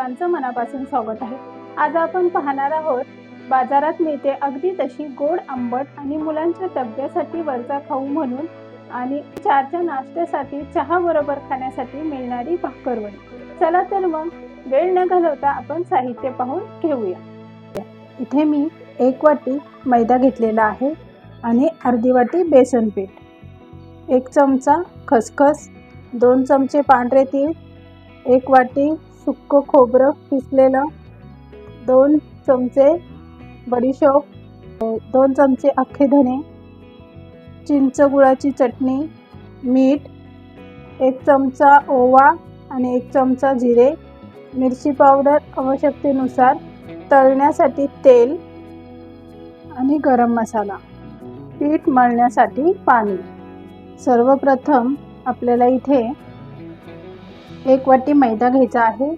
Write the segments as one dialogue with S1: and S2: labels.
S1: सर्वांचं मनापासून स्वागत आहे. आज आपण पाहणार आहोत बाजारात मिळते अगदी तशी गोड आंबट आणि मुलांच्या तब्येसाठी वरचा खाऊ म्हणून आणि चारच्या नाश्त्यासाठी चहा बरोबर खाण्यासाठी मिळणारी भाकरवडी. चला तर मग वेळ न घालवता आपण साहित्य पाहून घेऊया. इथे मी एक वाटी मैदा घेतलेला आहे आणि अर्धी वाटी बेसन पीठ. एक चमचा खसखस दोन चमचे पांढरे तीळ एक वाटी सुक्कं खोबरं किसलेलं दोन चमचे बडीशोप दोन चमचे अख्खे धने चिंच गुळाची चटणी मीठ एक चमचा ओवा आणि एक चमचा जिरे. मिरची पावडर आवश्यकतेनुसार तळण्यासाठी तेल आणि गरम मसाला. पीठ मळण्यासाठी पाणी. सर्वप्रथम आपल्याला इथे एक वाटी मैदा घ्यायचा आहे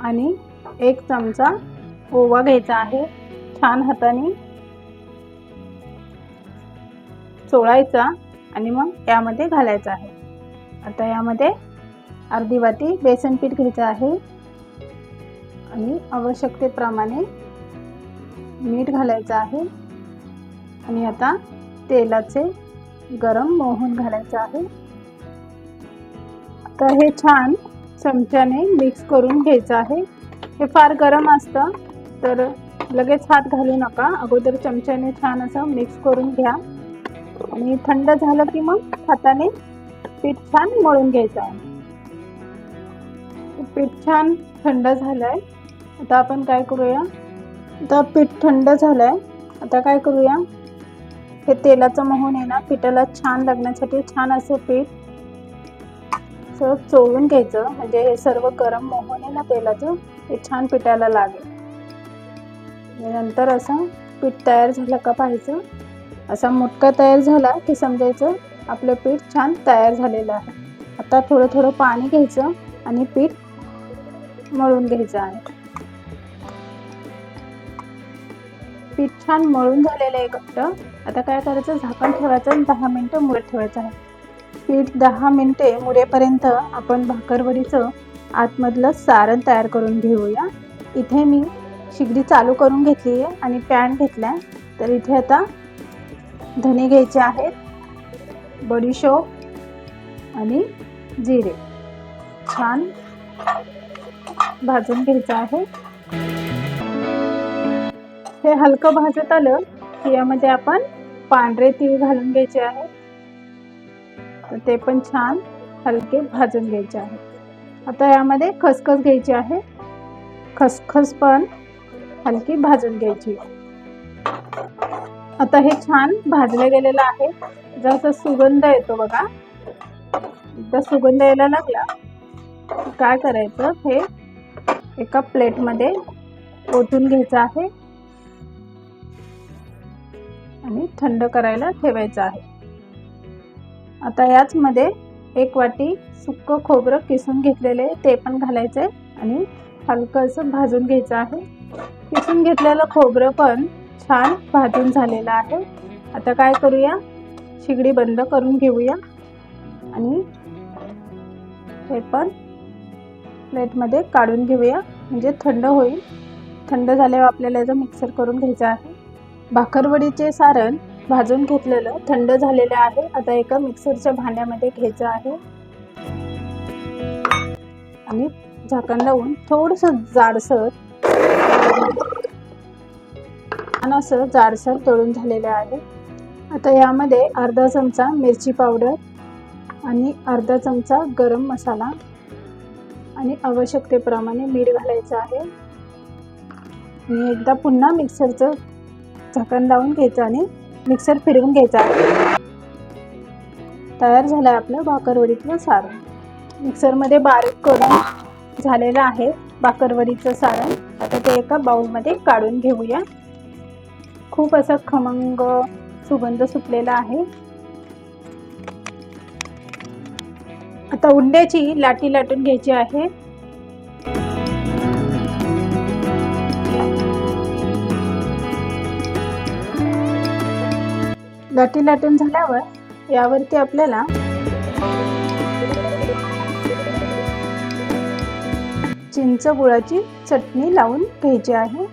S1: आणि एक चमचा ओवा घ्यायचा आहे. छान हाताने चोळायचा आणि मग यामध्ये घालायचा आहे. आता यामध्ये अर्धी वाटी बेसन पीठ घ्यायचं आहे आणि आवश्यकतेप्रमाणे मीठ घालायचं आहे. आणि आता तेलाचे गरम मोहन घालायचं आहे. आता हे छान चमच्याने मिक्स करून घ्यायचं आहे. हे फार गरम असतं तर लगेच हात घालू नका. अगोदर चमच्याने छान असं मिक्स करून घ्या. आणि थंड झालं की मग हाताने पीठ छान मळून घ्यायचं आहे. पीठ छान थंड झालंय. आता आपण काय करूया? आता पीठ थंड झालंय. आता काय करूया? हे तेलाचं मोहन आहे ना पिठाला छान लागण्यासाठी छान असं पीठ असं चोळून घ्यायचं. म्हणजे हे सर्व गरम मोहन आहे ना तेलाचं ते छान पिठाला लागेल. आणि नंतर असं पीठ तयार झालं का पाहायचं. असा मुटका तयार झाला की समजायचं आपलं पीठ छान तयार झालेलं आहे. आता थोडं थोडं पाणी घ्यायचं आणि पीठ मळून घ्यायचं आहे. पीठ छान मळून झालेलं आहे घट्ट. आता काय करायचं? झाकण ठेवायचं आणि दहा मिनटं मुरत ठेवायचं आहे. पीठ दहा मिनटे मुरेपर्यंत आपण भाकरवडीचं आतमधलं सारण तयार करून घेऊया. इथे मी शिगडी चालू करून घेतली आहे आणि पॅन घेतला आहे तर इथे आता धने घ्यायचे आहेत बडीशोप आणि जिरे. छान भाजून घ्यायचं आहे. हे हलकं भाजत आलं की यामध्ये आपण पांढरे तीळ घालून घ्यायचे आहेत. तर ते पण छान हलके भाजून घ्यायचे आहे आता यामध्ये खसखस घ्यायची आहे. खसखस पण हलकी भाजून घ्यायची. आता हे छान भाजलं गेलेलं आहे. जसं सुगंध येतो बघा. एकदा सुगंध यायला लागला काय करायचं? हे एका प्लेटमध्ये ओतून घ्यायचं आहे. आणि थंड करायला ठेवायचं आहे. आता याचमध्ये एक वाटी सुक्क खोबरं किसून घेतलेले ते पण घालायचं आहे. आणि हलकं असं भाजून घ्यायचं आहे. किसून घेतलेलं खोबरं पण छान भाजून झालेलं आहे. आता काय करूया? शिगडी बंद करून घेऊया. आणि हे पण प्लेटमध्ये काढून घेऊया. म्हणजे थंड होईल. थंड झाल्यावर आपल्याला याचं मिक्सर करून घ्यायचं आहे. भाकरवडीचे सारण भाजून घेतलेलं थंड झालेलं आहे. आता एका मिक्सरच्या भांड्यामध्ये घ्यायचं आहे. आणि झाकण लावून थोडंसं जाडसर छान असं जाडसर तळून झालेलं आहे. आता यामध्ये अर्धा चमचा मिरची पावडर आणि अर्धा चमचा गरम मसाला आणि आवश्यकतेप्रमाणे मीठ घालायचं आहे. आणि एकदा पुन्हा मिक्सरचं झाकण लावून घ्यायचं आणि मिक्सर फिरवून घ्यायचा. आहे तयार झालं आहे आपलं भाकरवडीतलं सारण. मिक्सरमध्ये बारीक करून झालेलं आहे भाकरवडीचं सारण. आता ते एका बाउलमध्ये काढून घेऊया. खूप असा खमंग सुगंध सुटलेला आहे. आता उंड्याची लाटी लाटून घ्यायची आहे. लाटी लाटून झाल्यावर यावरती आपल्याला चिंच गुळाची चटणी लावून घ्यायची आहे.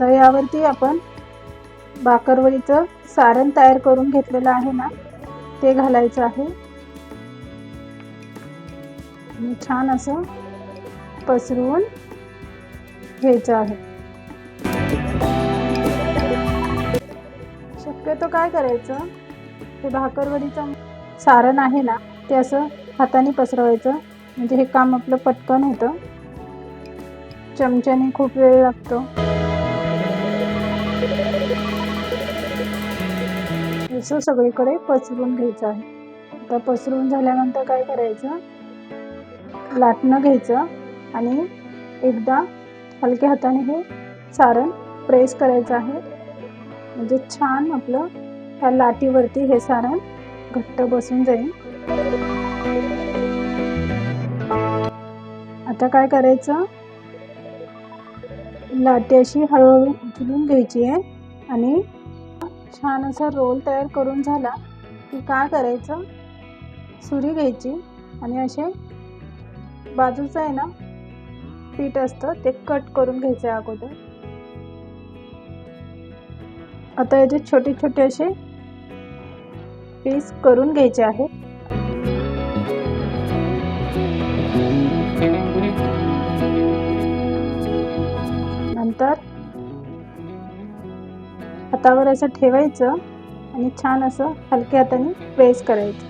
S1: तर यावरती आपण बाकरवडीचं सारण तयार करून घेतलेलं आहे ना ते घालायचं आहे. छान असं पसरवून घ्यायचं आहे. शक्यतो काय करायचं? ते भाकरवडीचं सारण आहे ना ते असं हाताने पसरवायचं. म्हणजे हे काम आपलं पटकन होतं. चमच्याने खूप वेळ लागतो. असं सगळीकडे पसरून घ्यायचं आहे. आता पसरून झाल्यानंतर काय करायचं? लाटणं घ्यायचं. आणि एकदा हलक्या हाताने हे सारण प्रेस करायचं आहे. म्हणजे छान आपलं ह्या लाटीवरती हे सारण घट्ट बसून जाईल. आता काय करायचं? लाटी अशी हळूहळू उचलून घ्यायची आहे आणि छान असा रोल तयार करून झाला की काय करायचं? सुरी घ्यायची आणि असे बाजूचं आहे ना पीठ असतं ते कट करून घ्यायचं आहे अगोदर. आता याचे छोटे छोटे असे पीस करून घ्यायचे आहेत. नंतर हातावर असं ठेवायचं आणि छान असं हलक्या हाताने प्रेस करायचं.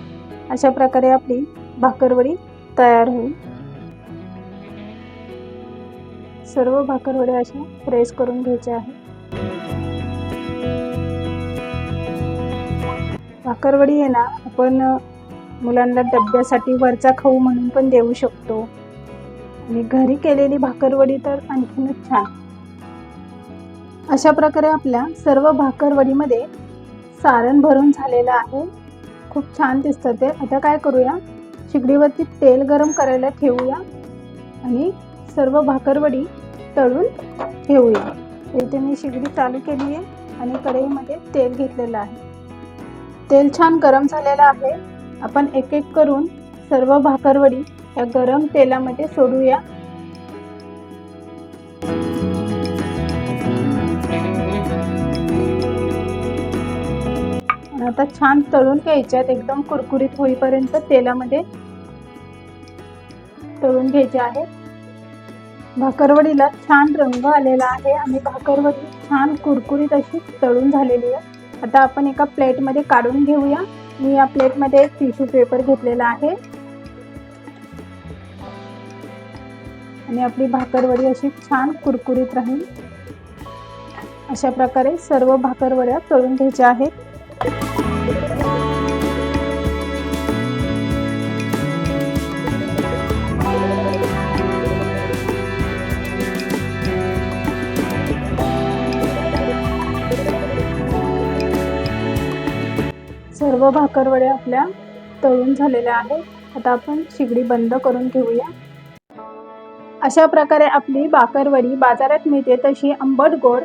S1: अशा प्रकारे आपली भाकरवडी तयार होईल. सर्व भाकरवड्या अशा प्रेस करून घ्यायच्या आहे. भाकरवडी आहे ना आपण मुलांना डब्यासाठी वरचा खाऊ म्हणून पण देऊ शकतो. आणि घरी केलेली भाकरवडी तर आणखीनच छान. अशा प्रकारे आपल्या सर्व भाकरवडीमध्ये सारण भरून झालेलं आहे. खूप छान दिसतं ते. आता काय करूया? शिगडीवरती तेल गरम करायला ठेवूया. आणि सर्व भाकरवडी तळून घेऊया इथे मी शिगडी चालू केली आहे आणि कढईमध्ये तेल घेतलेलं आहे. तेल छान गरम झालेलं आहे. आपण एक एक करून सर्व भाकरवडी या गरम तेलामध्ये सोडूया. आता छान तळून घ्यायच्यात एकदम कुरकुरीत होईपर्यंत तेलामध्ये तळून घ्यायचे आहेत. भाकरवडीला छान रंग आलेला आहे आणि भाकरवडी छान कुरकुरीत अशी तळून झालेली आहे. आता आपण एका प्लेटमध्ये काढून घेऊया. मी या प्लेटमध्ये टिश्यू पेपर घेतलेला आहे. आणि आपली भाकरवडी अशी छान कुरकुरीत राहील. अशा प्रकारे सर्व भाकरवड्या तळून घ्यायच्या आहेत. सर्व भाकरवड्या आपल्या तळून झालेल्या आहेत. आता आपण शिगडी बंद करून घेऊया. अशा प्रकारे आपली बाकरवडी बाजारात मिळते तशी आंबट गोड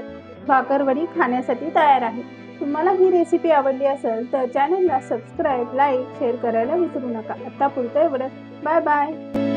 S1: भाकरवडी खाण्यासाठी तयार आहे. तुम्हाला ही रेसिपी आवडली असेल तर चॅनलला सबस्क्राईब लाईक शेअर करायला विसरू नका. आता पुरतं एवढंच. Bye bye